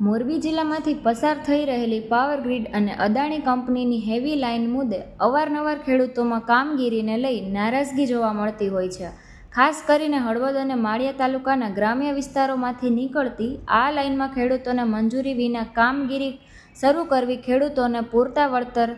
મોરબી જિલ્લામાંથી પસાર થઈ રહેલી પાવર ગ્રીડ અને અદાણી કંપનીની હેવી લાઇન મુદ્દે અવારનવાર ખેડૂતોમાં કામગીરીને લઈ નારાજગી જોવા મળતી હોય છે. ખાસ કરીને હળવદ અને માળિયા તાલુકાના ગ્રામ્ય વિસ્તારોમાંથી નીકળતી આ લાઇનમાં ખેડૂતોને મંજૂરી વિના કામગીરી શરૂ કરવી ખેડૂતોને પૂરતા વળતર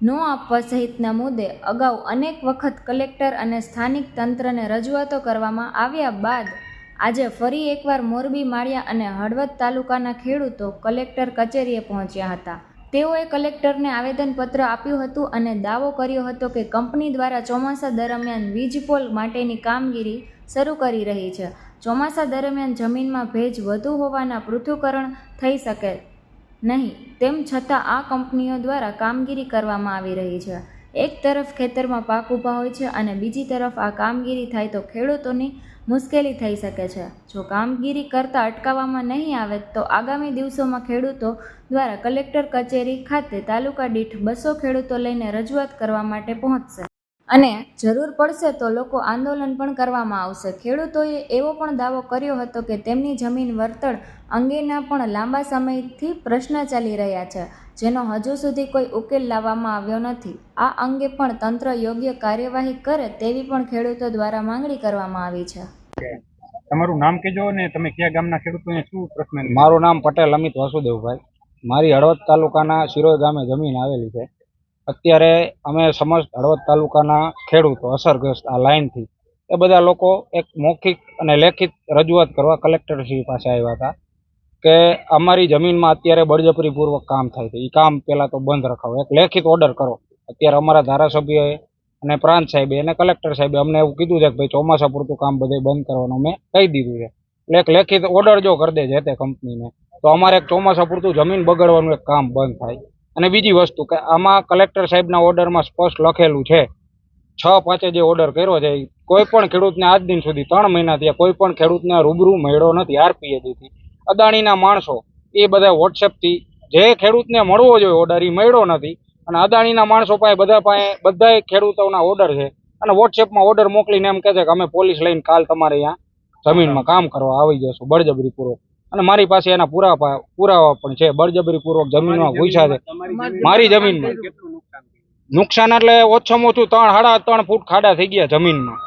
ન આપવા સહિતના મુદ્દે અગાઉ અનેક વખત કલેક્ટર અને સ્થાનિક તંત્રને રજૂઆતો કરવામાં આવ્યા બાદ આજે ફરી એકવાર મોરબી, માળિયા અને હળવદ તાલુકાના ખેડૂતો કલેક્ટર કચેરીએ પહોંચ્યા હતા. તેઓએ કલેક્ટરને આવેદનપત્ર આપ્યું હતું અને દાવો કર્યો હતો કે કંપની દ્વારા ચોમાસા દરમિયાન વીજપોલ માટેની કામગીરી શરૂ કરી રહી છે. ચોમાસા દરમિયાન જમીનમાં ભેજ વધુ હોવાના પૃથ્થકરણ થઈ શકે નહીં, તેમ છતાં આ કંપનીઓ દ્વારા કામગીરી કરવામાં આવી રહી છે. એક તરફ ખેતરમાં પાક ઊભા હોય છે અને બીજી તરફ આ કામગીરી થાય તો ખેડૂતોની મુશ્કેલી થઈ શકે છે. જો કામગીરી કરતાં અટકાવવામાં નહીં આવે તો આગામી દિવસોમાં ખેડૂતો દ્વારા કલેક્ટર કચેરી ખાતે તાલુકા દીઠ બસો ખેડૂતો લઈને રજૂઆત કરવા માટે પહોંચશે. અને જરૂર પડશે તો લોકો આંદોલન પણ કરવામાં આવશે. ખેડૂતોએ એવો પણ દાવો કર્યો હતો કે તેમની જમીન વળતર અંગેના પણ લાંબા સમયથી પ્રશ્ન ચાલી રહ્યા છે જેનો હજુ સુધી કોઈ ઉકેલ લાવવામાં આવ્યો નથી. આ અંગે પણ તંત્ર યોગ્ય કાર્યવાહી કરે તેવી પણ ખેડૂતો દ્વારા માંગણી કરવામાં આવી છે. તમારું નામ કહેજો ને તમે કયા ગામના ખેડૂતોને શું પ્રશ્ન મારું નામ પટેલ અમિત વાસુદેવભાઈ. મારી હળવદ તાલુકાના શિરોઈ ગામે જમીન આવેલી છે. અત્યારે અમે સમસ્ત હળવદ તાલુકાના ખેડૂતો, અસરગ્રસ્ત આ લાઇનથી. એ બધા લોકો એક મૌખિક અને લેખિત રજૂઆત કરવા કલેક્ટરશ્રી પાસે આવ્યા હતા કે અમારી જમીનમાં અત્યારે બળજબરીપૂર્વક કામ થાય છે. એ કામ પહેલાં તો બંધ રખાવો. એક લેખિત ઓર્ડર કરો. અત્યારે અમારા ધારાસભ્યએ અને પ્રાંત સાહેબે અને કલેક્ટર સાહેબે અમને એવું કીધું છે કે ભાઈ ચોમાસા પૂરતું કામ બધે બંધ કરવાનું અમે કહી દીધું છે. એટલે એક લેખિત ઓર્ડર જો કરી દે છે તે કંપનીને તો અમારે એક ચોમાસા પૂરતું જમીન બગાડવાનું એક કામ બંધ થાય. અને બીજી વસ્તુ કે આમાં કલેક્ટર સાહેબના ઓર્ડરમાં સ્પષ્ટ લખેલું છે, છ પાંચે જે ઓર્ડર કર્યો છે કોઈ પણ ખેડૂતને આજ દિન સુધી ત્રણ મહિના થયા, કોઈ પણ ખેડૂતને રૂબરૂ મળ્યો નથી આરપીએજીથી અદાણીના માણસો એ બધા વોટ્સએપથી જે ખેડૂતને મળવો જોઈએ ઓર્ડર એ મળ્યો નથી. અને અદાણીના માણસો પાસે બધા પાસે, બધાય ખેડૂતોના ઓર્ડર છે. અને વોટ્સએપમાં ઓર્ડર મોકલીને એમ કહે છે કે અમે પોલીસ લઈને કાલ તમારે અહીંયા જમીનમાં કામ કરવા આવી જશું. બળજબરીપૂર્વક. અને મારી પાસે એના પુરાવા પુરાવા પણ છે બળજબરીપૂર્વક જમીનમાં ઘૂસ્યા છે. મારી જમીનમાં નુકસાન એટલે ઓછામાં ઓછું ત્રણ સાડા ત્રણ ફૂટ ખાડા થઈ ગયા જમીનમાં.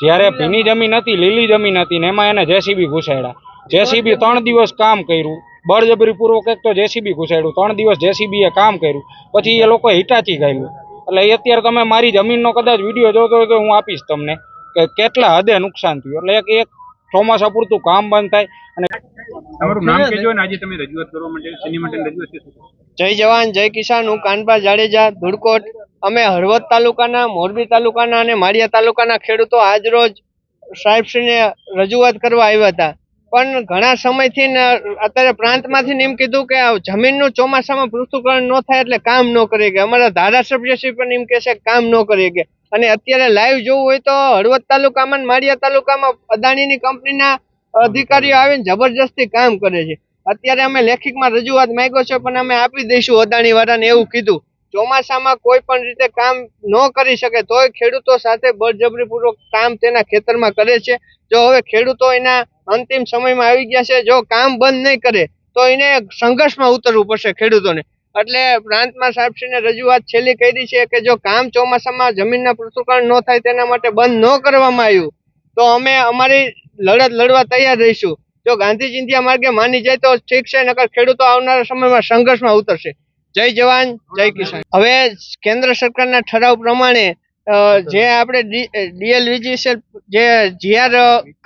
જ્યારે ભીની જમીન હતી લીલી જમીન હતી ને એમાં એને જેસીબી ઘુસાડ્યા. જેસીબી ત્રણ દિવસ કામ કર્યું. બળજબરીપૂર્વક એક તો જેસીબી ઘુસાડ્યું ત્રણ દિવસ જેસીબીએ કામ કર્યું. પછી એ લોકોએ હિટાચી ગાયું એટલે એ અત્યારે તમે મારી જમીનનો કદાચ વીડિયો જોતો હોય તો હું આપીશ તમને કે કેટલા હદે નુકસાન થયું. એટલે એક એક ચોમાસા પૂરતું કામ બંધ થાય અને તમારું નામ કહેજો ને આજે તમે રજૂઆત કરવા માટે શેની માટે રજૂઆત છે? જય જવાન જય કિસાન હું કાનપા જાડેજા ધુડકોટ. અમે હળવદ તાલુકાના મોરબી તાલુકાના અને માળિયા તાલુકાના ખેડૂતો આજરોજ સાહેબશ્રીને રજૂઆત કરવા આવ્યા હતા. પણ ઘણા સમયથી ને અત્યારે પ્રાંતમાંથી એમ કીધું કે જમીનનું ચોમાસામાં પૃથ્થકરણ ન થાય એટલે કામ ન કરી કે. અમારા ધારાસભ્યશ્રી પણ એમ કહે છે કે કામ ન કરી કે. અને અત્યારે લાઈવ જોવું હોય તો હળવદ તાલુકામાં માળિયા તાલુકામાં અદાણીની કંપનીના અધિકારીઓ આવીને જબરજસ્તી કામ કરે છે. અત્યારે અમે લેખિતમાં રજૂઆત માંગ્યો છે, પણ અમે આપી દઈશું અદાણી વાળાને એવું કીધું. ચોમાસામાં કોઈ પણ રીતે કામ ન કરી શકે તોય ખેડૂતો સાથે બળજબરીપૂર્વક કામ તેના ખેતરમાં કરે છે. જો હવે ખેડૂતો એના અંતિમ સમયમાં આવી ગયા છે, જો કામ બંધ નહીં કરે, તો એને સંઘર્ષમાં ઉતરવું પડશે ખેડૂતોને. એટલે પ્રાંતમાં સાહેબશ્રીને રજૂઆત છેલ્લી કરી છે કે જો કામ ચોમાસામાં જમીનના પૃથ્થકરણ ન થાય તેના માટે બંધ ન કરવામાં આવ્યું, તો અમે અમારી લડત લડવા તૈયાર રહીશું. જો ગાંધી ચિંતિયા માર્ગે માની જાય તો ઠીક છે, નકર ખેડૂતો આવનારા સમયમાં સંઘર્ષમાં ઉતરશે. જય જવાન, જય કિસાન. હવે કેન્દ્ર સરકારના ઠરાવ પ્રમાણે જે આપણે ડીએલવીજીસેલ જે જીઆર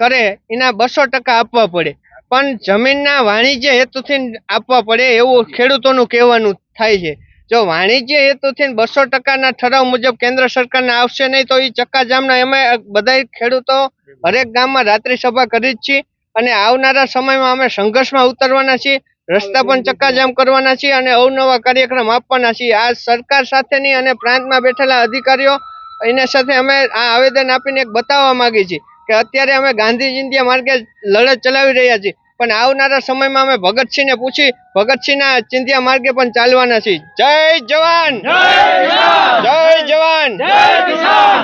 કરે, એના બસો ટકા આપવા પડે. પણ જમીનના વાણિજ્ય હેતુથી આપવા પડે એવું ખેડૂતોનું કહેવાનું થાય છે. જો વાણિજ્ય હેતુથી બસો ટકાના ઠરાવ મુજબ કેન્દ્ર સરકારને આવશે નહીં, તો એ ચક્કાજામના અમે બધા ખેડૂતો હરેક ગામમાં રાત્રિ સભા કરી જ છીએ અને આવનારા સમયમાં અમે સંઘર્ષમાં ઉતરવાના છીએ, રસ્તા પણ ચક્કાજામ કરવાના છીએ અને અવનવા કાર્યક્રમ આપવાના છીએ. આ સરકાર સાથેની અને પ્રાંતમાં બેઠેલા અધિકારીઓ એના સાથે અમે આ આવેદન આપીને એક બતાવવા માગીએ છીએ. કે અત્યારે અમે ગાંધી ચિંધ્યા માર્ગે લડત ચલાવી રહ્યા છીએ. પણ આવનારા સમયમાં અમે ભગતસિંહને પૂછી ભગતસિંહના ચિંધ્યા માર્ગે પણ ચાલવાના છીએ. જય જવાન! જય જવાન!